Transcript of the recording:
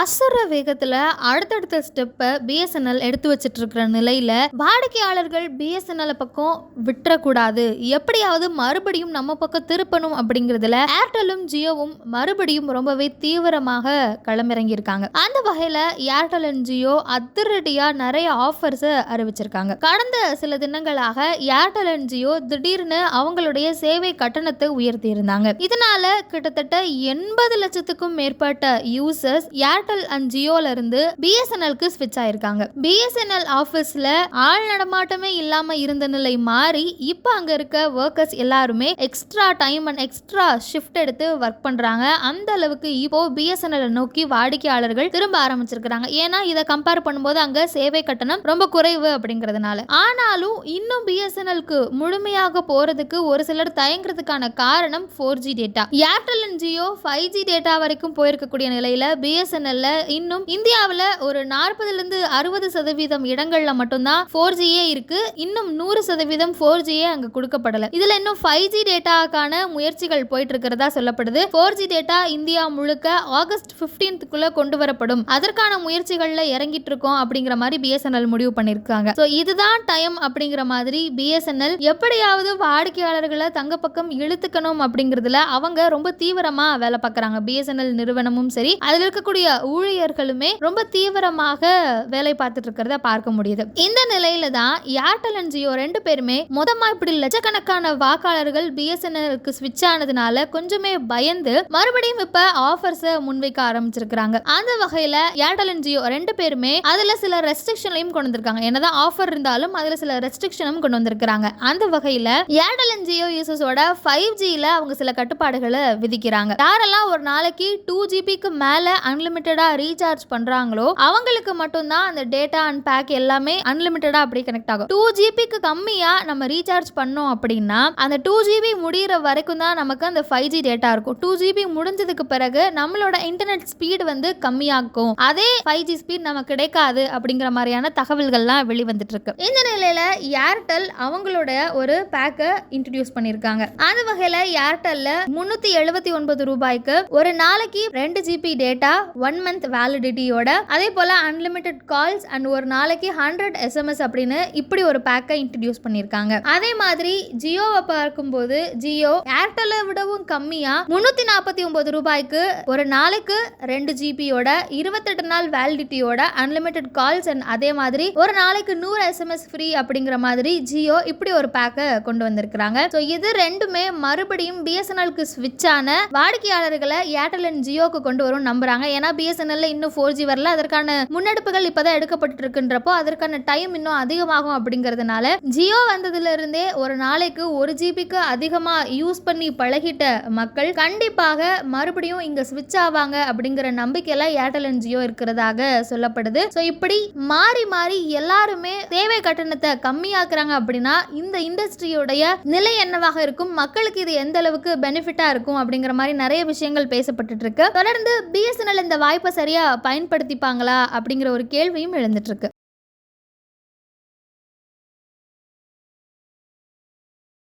அசுர வேகத்துல அடுத்தடுத்த ஸ்டெப்பை பிஎஸ்என்எல் எடுத்து வச்சிட்டு இருக்கிற நிலையில வாடிக்கையாளர்கள் பிஎஸ்என்எல் பக்கம் விட்டுறக்கூடாது. எப்படியாவது மறுபடியும் நம்ம பக்கம் திருப்பணும் அப்படிங்கிறதுல ஏர்டெல்லும் ஜியோவும் மறுபடியும் ரொம்பவே தீவிரமாக களமிறங்கியிருக்காங்க. அந்த வகையில ஏர்டெல் அண்ட் ஜியோ அதிரடியா நிறைய ஆஃபர்ஸை அறிவிச்சிருக்காங்க. கடந்த சில தினங்களாக ஏர்டெல் அண்ட் ஜியோ திடீர்னு அவங்களுடைய சேவை கட்டணத்தை உயர்த்தி இருந்தாங்க இதனால கிட்டத்தட்ட எண்பது லட்சத்துக்கும் மேற்பட்ட யூசர்ஸ் ஏர்டெல் அண்ட் ஜியோல இருந்து பிஎஸ்என்எல்க்கு ஸ்விட்ச் ஆயிருக்காங்க. பிஎஸ்என்எல் ஆஃபீஸில் ஆள் நடமாட்டமே இல்லாம இருந்த நிலை மாறி இப்போ அங்க இருக்க ஒர்க்கர்ஸ் எல்லாருமே extra time and extra shift எடுத்து ஒர்க் பண்றாங்க. அந்த அளவுக்கு இப்போ பிஎஸ்என்எல் நோக்கி வாடிக்கையாளர்கள் திரும்ப ஆரம்பிச்சிருக்கிறாங்க. ஏன்னா இதை கம்பேர் பண்ணும்போது அங்க சேவை கட்டணம் ரொம்ப குறைவு அப்படிங்கிறதுனால. ஆனாலும் இன்னும் பிஎஸ்என்எல்க்கு முழுமையாக போறதுக்கு ஒரு சிலர் தயங்குறதுக்கான காரணம் four G data Airtel and Jio five G data வரைக்கும் போயிருக்கக்கூடிய நிலையில பிஎஸ்என்எல்ல இன்னும் இந்தியாவில் ஒரு நாற்பதுலேருந்து அறுபது சதவீதம் இடங்கள்ல மட்டும்தான் ஃபோர் ஜியே இருக்கு. இன்னும் நூறு சதவீதம் ஃபோர் ஜியே அங்க கொடுக்கப்படல. இதுல இன்னும் ஃபைவ் ஜி டேட்டாக்கான முயற்சிகள் போயிட்டு இருக்கிறதா சொல்லப்படுது. ஃபோர் ஜி டேட்டா இந்தியா முழுக்க ஆகஸ்ட் பிப்டீன்த்துக்குள்ள கொண்டு வரப்படும் அதற்கான முயற்சிகள்ல இறங்கிட்டு இருக்கோம் அப்படிங்கிற மாதிரி பிஎஸ்என்எல் முடிவு பண்ணியிருக்காங்க. ஸோ இதுதான் டைம் அப்படிங்கிற மாதிரி பிஎஸ்என்எல் எப்படியாவது வாடிக்கையாளர்களை தங்க பக்கம் இழுத்துக்கணும் அப்படிங்கிறதுல அவங்க ரொம்ப தீவிரமாக வேலை பார்க்குறாங்க. பிஎஸ்என்எல் நிறுவனமும் சரி அதில் இருக்கக்கூடிய ஊழியர்களுமே ரொம்ப தீவிரமாக வேலை பார்த்துட்டு இருக்கிறத பார்க்க முடியுது. இந்த நிலையில தான் ஏர்டெல் அண்ட் ஜியோ ரெண்டு பேருமே மொதமா இப்படி லட்சக்கணக்கான வாக்காளர்கள் பிஎஸ்என்எல்க்கு ஸ்விட்ச் ஆனதுனால கொஞ்சமே பயந்து மறுபடியும் இப்ப ஆஃபர்ஸை முன்வைக்க ஆரம்பிச்சிருக்காங்க அந்த வகையில ஏர்டெல் அண்ட் ஜியோ ரெண்டு பேருமே அதுல சில ரெஸ்ட்ரிக்ஷன்லையும் கொண்டு வந்திருக்காங்க. என்னதான் ஆஃபர் இருந்தாலும் அதுல சில ரெஸ்ட்ரிக்ஷனும் கொண்டு வந்திருக்காங்க அந்த வகையில ஏர்டெல் அண்ட் ஜியோ யூசர்ஸோட ஃபைவ் ஜியில் அவங்க சில கட்டுப்பாடுகளை விதிக்கிறாங்க. யாரெல்லாம் ஒரு நாளைக்கு டூ ஜிபிக்கு மேலே அன்லிமிட்டடாக ரீசார்ஜ் பண்ணுறாங்களோ அவங்களுக்கு மட்டும்தான் அந்த டேட்டா அண்ட் பேக் எல்லாமே அன்லிமிட்டடாக அப்படி கனெக்ட் ஆகும். டூ ஜிபிக்கு கம்மியாக நம்ம ரீசார்ஜ் பண்ணோம் அப்படின்னா அந்த டூ ஜிபி முடிகிற வரைக்கும் தான் நமக்கு அந்த ஃபைவ் ஜி டேட்டா இருக்கும். டூ ஜிபி முடிஞ்சதுக்கு பிறகு நம்மளோட இன்டர்நெட் ஸ்பீடு வந்து கம்மியாகும். அதே ஃபைவ் ஜி ஸ்பீட் நமக்கு கிடைக்காது அப்படிங்கிற மாதிரியான தகவல்கள்லாம் வெளிவந்துட்டு இருக்கு இந்த நிலையில ஏர்டெல் அவங்களோட ஒரு பேக்கை இன்ட்ரடியூஸ் பண்ணியிருக்காங்க. அந்த வகையில் ஏர்டெல்ல முந்நூற்றி எழுபத்தி ஒன்பது ரூபாய்க்கு ஒரு நாளைக்கு ரெண்டு ஜிபி டேட்டா ஒன் மந்த் வேலிடிட்டியோட அதே போல் அன்லிமிட்டெட் கால்ஸ் அண்ட் ஒரு நாளைக்கு ஹண்ட்ரட் எஸ்எம்எஸ் அப்படின்னு இப்படி ஒரு பேக்கை இன்ட்ரடியூஸ் பண்ணியிருக்காங்க. அதே மாதிரி ஜியோவை பார்க்கும்போது ஜியோ ஏர்டெல்லை விடவும் கம்மியாக முந்நூற்றி நாற்பத்தி ஒம்பது ரூபாய்க்கு ஒரு நாளைக்கு ரெண்டு ஜிபியோட இருபத்தெட்டு நாள் வேலிடிட்டியோட அன்லிமிட்டெட் கால்ஸ் அண்ட் அதே மாதிரி ஒரு நாளைக்கு நூறு எஸ்எம்எஸ் ஃப்ரீ அப்படிங்கிற மாதிரி ஜியோ இப்படி ஒரு பேக்கை கொண்டு வந்திருக்கிறாங்க. ஸோ இது ரெண்டுமே மறுபடியும் பிஎஸ்என்எல்க்கு ஸ்விட்ச் ஆன வாடிக்கையாளர்களை ஏர்டெல் அண்ட் ஜியோக்கு கொண்டு வரும் நம்புறாங்க. ஏன்னா பிஎஸ் பிஎஸ்என்எல்ல இன்னும் ஃபோர் ஜி வரல. அதற்கான முன்னெடுப்புகள் இப்போதான் எடுக்கப்பட்டு இருக்குன்றப்போ அதற்கான டைம் இன்னும் அதிகமாகும் அப்படிங்கிறதுனால ஜியோ வந்ததுல இருந்தே ஒரு நாளைக்கு ஒரு ஜிபிக்கு அதிகமாக யூஸ் பண்ணி பழகிட்ட மக்கள் கண்டிப்பாக மறுபடியும் இங்க ஸ்விட்ச் ஆவாங்க அப்படிங்கிற நம்பிக்கையெல்லாம் ஏர்டெல் அண்ட் ஜியோ இருக்கிறதாக சொல்லப்படுது. ஸோ இப்படி மாறி மாறி எல்லாருமே தேவை கட்டணத்தை கம்மியாக்குறாங்க அப்படின்னா இந்த இண்டஸ்ட்ரியோடைய நிலை என்னவாக இருக்கும்? மக்களுக்கு இது எந்த அளவுக்கு பெனிஃபிட்டா இருக்கும் அப்படிங்கிற மாதிரி நிறைய விஷயங்கள் பேசப்பட்டுட்டு இருக்கு. தொடர்ந்து பிஎஸ்என்எல் இந்த வாய்ப்பு சரியா பயன்படுத்திப்பாங்களா அப்படிங்கிற ஒரு கேள்வியும் எழுந்துட்டுருக்கு.